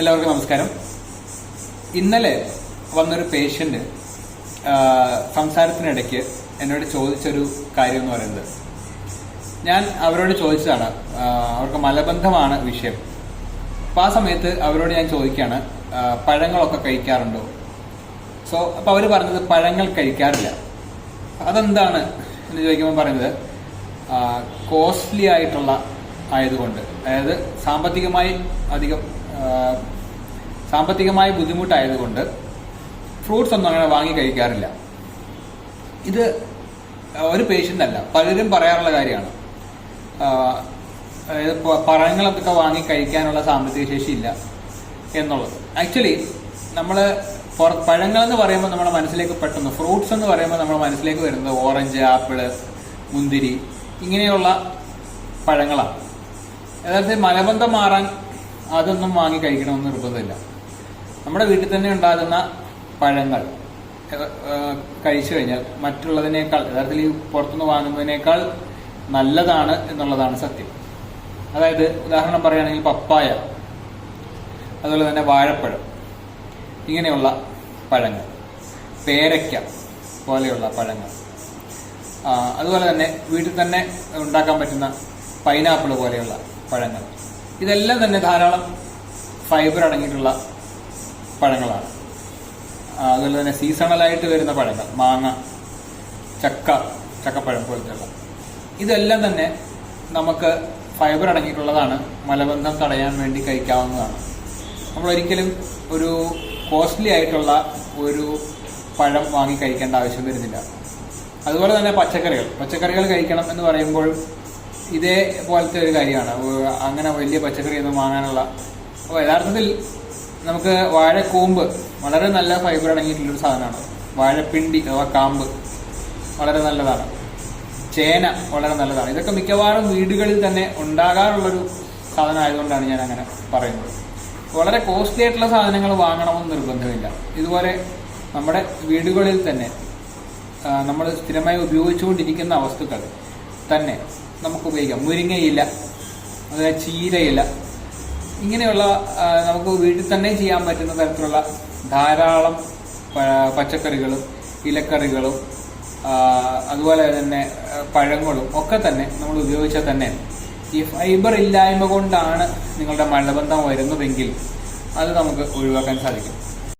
എല്ലാവർക്കും നമസ്കാരം. ഇന്നലെ വന്നൊരു പേഷ്യന്റ് സംസാരത്തിനിടയ്ക്ക് എന്നോട് ചോദിച്ചൊരു കാര്യം എന്ന് പറയുന്നത്. ഞാൻ അവരോട് ചോദിച്ചതാണ് അവർക്ക് മലബന്ധമാണ് വിഷയം. അപ്പോൾ ആ സമയത്ത് അവരോട് ഞാൻ ചോദിക്കുകയാണ് പഴങ്ങളൊക്കെ കഴിക്കാറുണ്ടോ? സോ അപ്പോൾ അവർ പറഞ്ഞത് പഴങ്ങൾ കഴിക്കാറില്ല. അതെന്താണ് എന്ന് ചോദിക്കുമ്പോൾ പറയുന്നത് കോസ്റ്റ്ലി ആയിട്ടുള്ള ആയതുകൊണ്ട് അതായത് സാമ്പത്തികമായി അധികം സാമ്പത്തികമായി ബുദ്ധിമുട്ടായതുകൊണ്ട് ഫ്രൂട്ട്സ് ഒന്നും അങ്ങനെ വാങ്ങി കഴിക്കാറില്ല. ഇത് ഒരു പേഷ്യന്റ് അല്ല. പലരും പറയാറുള്ള കാര്യമാണ്. അതായത് പഴങ്ങളൊക്കെ വാങ്ങി കഴിക്കാനുള്ള സാമ്പത്തിക ശേഷി ഇല്ല എന്നുള്ളത്. ആക്ച്വലി നമ്മൾ പഴങ്ങൾ എന്ന് പറയുമ്പോൾ നമ്മുടെ മനസ്സിലേക്ക് പെട്ടെന്ന് ഫ്രൂട്ട്സ് എന്ന് പറയുമ്പോൾ നമ്മുടെ മനസ്സിലേക്ക് വരുന്നത് ഓറഞ്ച് ആപ്പിൾ മുന്തിരി ഇങ്ങനെയുള്ള പഴങ്ങളാണ്. യഥാർത്ഥത്തിൽ മലബന്ധം മാറാൻ അതൊന്നും വാങ്ങി കഴിക്കണമെന്ന് നിർബന്ധമില്ല. നമ്മുടെ വീട്ടിൽ തന്നെ ഉണ്ടാകുന്ന പഴങ്ങൾ കഴിച്ചു കഴിഞ്ഞാൽ മറ്റുള്ളതിനേക്കാൾ യഥാർത്ഥത്തിൽ ഈ പുറത്തുനിന്ന് വാങ്ങുന്നതിനേക്കാൾ നല്ലതാണ് എന്നുള്ളതാണ് സത്യം. അതായത് ഉദാഹരണം പറയുകയാണെങ്കിൽ പപ്പായ അതുപോലെ തന്നെ വാഴപ്പഴം ഇങ്ങനെയുള്ള പഴങ്ങൾ പേരയ്ക്ക പോലെയുള്ള പഴങ്ങൾ അതുപോലെ തന്നെ വീട്ടിൽ തന്നെ ഉണ്ടാക്കാൻ പറ്റുന്ന പൈനാപ്പിൾ പോലെയുള്ള പഴങ്ങൾ. ഇതെല്ലാം തന്നെ ധാരാളം ഫൈബർ അടങ്ങിയിട്ടുള്ള പഴങ്ങളാണ്. അതുപോലെ തന്നെ സീസണലായിട്ട് വരുന്ന പഴങ്ങൾ മാങ്ങ ചക്ക ചക്കപ്പഴം പോലത്തെയുള്ള. ഇതെല്ലാം തന്നെ നമുക്ക് ഫൈബർ അടങ്ങിയിട്ടുള്ളതാണ്. മലബന്ധം തടയാൻ വേണ്ടി കഴിക്കാവുന്നതാണ്. നമ്മൾ ഒരിക്കലും ഒരു കോസ്റ്റ്ലി ആയിട്ടുള്ള ഒരു പഴം വാങ്ങി കഴിക്കേണ്ട ആവശ്യം വരുന്നില്ല. അതുപോലെ തന്നെ പച്ചക്കറികൾ. പച്ചക്കറികൾ കഴിക്കണം എന്ന് പറയുമ്പോൾ ഇതേപോലത്തെ ഒരു കാര്യമാണ്. അങ്ങനെ വലിയ പച്ചക്കറി ഒന്നും വാങ്ങാനുള്ള അപ്പോൾ യഥാർത്ഥത്തിൽ നമുക്ക് വാഴക്കൂമ്പ് വളരെ നല്ല ഫൈബർ അടങ്ങിയിട്ടുള്ളൊരു സാധനമാണ്. വാഴപ്പിണ്ടി അഥവാ കാമ്പ് വളരെ നല്ലതാണ്. ചേന വളരെ നല്ലതാണ്. ഇതൊക്കെ മിക്കവാറും വീടുകളിൽ തന്നെ ഉണ്ടാകാറുള്ളൊരു സാധനം ആയതുകൊണ്ടാണ് ഞാൻ അങ്ങനെ പറയുന്നത്. വളരെ കോസ്റ്റ്ലി ആയിട്ടുള്ള സാധനങ്ങൾ വാങ്ങണമെന്ന് നിർബന്ധമില്ല. ഇതുപോലെ നമ്മുടെ വീടുകളിൽ തന്നെ നമ്മൾ സ്ഥിരമായി ഉപയോഗിച്ചുകൊണ്ടിരിക്കുന്ന വസ്തുക്കൾ തന്നെ നമുക്ക് ഉപയോഗിക്കാം മുരിങ്ങയില അതുപോലെ ചീരയില. ഇങ്ങനെയുള്ള നമുക്ക് വീട്ടിൽ തന്നെ ചെയ്യാൻ പറ്റുന്ന തരത്തിലുള്ള ധാരാളം പച്ചക്കറികളും ഇലക്കറികളും അതുപോലെ തന്നെ പഴങ്ങളും ഒക്കെ തന്നെ നമ്മൾ ഉപയോഗിച്ചാൽ തന്നെ ഈ ഫൈബർ ഇല്ലായ്മ കൊണ്ടാണ് നിങ്ങളുടെ മലബന്ധം വരുന്നതെങ്കിൽ അത് നമുക്ക് ഒഴിവാക്കാൻ സാധിക്കും.